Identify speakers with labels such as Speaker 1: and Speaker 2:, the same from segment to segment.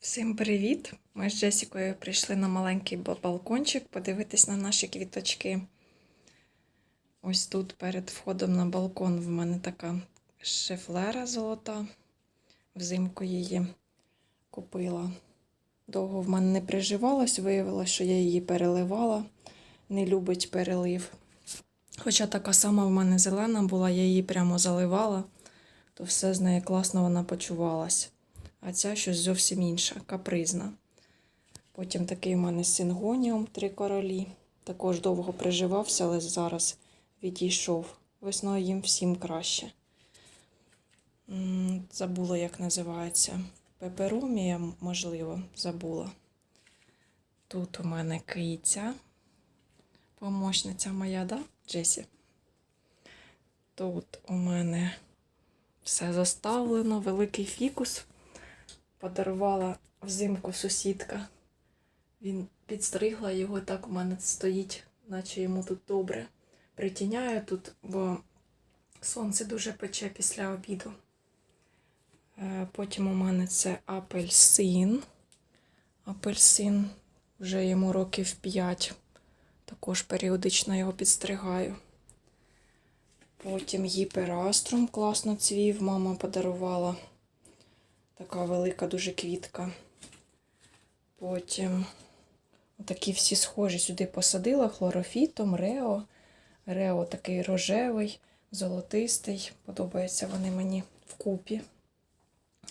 Speaker 1: Всім привіт! Ми з Джесікою прийшли на маленький балкончик подивитись на наші квіточки. Ось тут перед входом на балкон в мене така шифлера золота. Взимку її купила. Довго в мене не приживалась, виявилося, що я її переливала. Не любить перелив. Хоча така сама в мене зелена була, я її прямо заливала, то все з нею класно вона почувалась а ця щось зовсім інша, капризна. Потім такий у мене сингоніум три королі. Також довго приживався, але зараз відійшов. Весною їм всім краще. Забула, як називається. Пеперумія, можливо, забула. Тут у мене киця. Помощниця моя, да, Джесі? Тут у мене все заставлено, великий фікус подарувала взимку сусідка. Він підстригла його, так у мене стоїть, наче йому тут добре. Притіняю тут, бо сонце дуже пече після обіду. Е, Потім у мене це апельсин. Апельсин вже йому років 5. Також періодично його підстригаю. Потім гіпераструм класно цвів, мама подарувала. Така велика дуже квітка. Потім такі всі схожі сюди посадила хлорофітом, рео. Рео такий рожевий, золотистий. Подобаються вони мені вкупі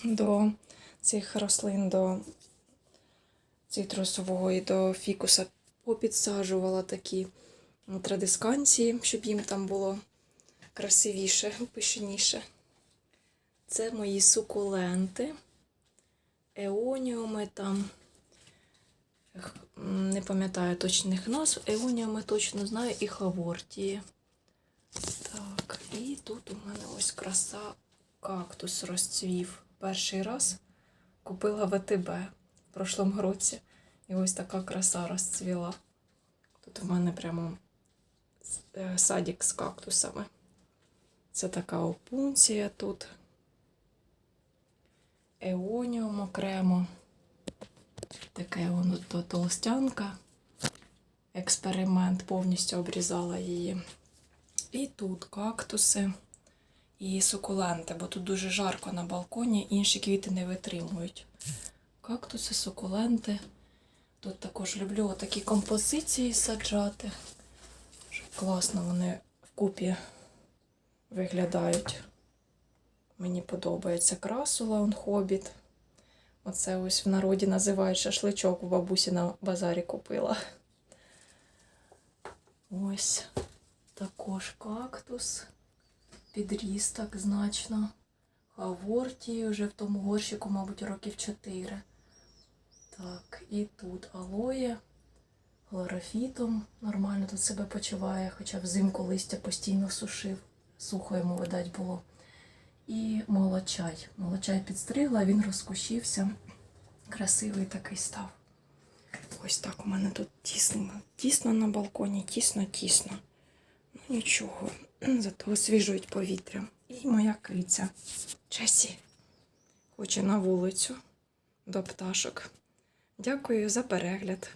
Speaker 1: до цих рослин, до цитрусового і до фікуса попідсаджувала такі традисканції, щоб їм там було красивіше, пишніше. Це мої сукуленти, еоніуми там. Не пам'ятаю точних назв. Еоніуми точно знаю і хавортії. Так, і тут у мене ось краса кактус розцвів. Перший раз купила ВТБ в прошлому році. І ось така краса розцвіла. Тут у мене прямо е, садик з кактусами. Це така опунція тут еоніум окремо. Таке воно то толстянка. Експеримент повністю обрізала її. І тут кактуси і сукуленти, бо тут дуже жарко на балконі, інші квіти не витримують. Кактуси, сукуленти. Тут також люблю такі композиції саджати. Класно вони вкупі виглядають. Мені подобається красула, он хобіт. Оце ось в народі називають шашличок у бабусі на базарі купила. Ось також кактус. Підріс так значно. Хавортії вже в тому горщику, мабуть, років 4. Так, і тут алоє. Хлорофітом нормально тут себе почуває, хоча взимку листя постійно сушив. Сухо йому, видать, було і молочай. Молочай підстригла, він розкущився. Красивий такий став. Ось так у мене тут тісно. Тісно на балконі, тісно, тісно. Ну нічого, зато освіжують повітря. І моя киця Джесі хоче на вулицю до пташок. Дякую за перегляд.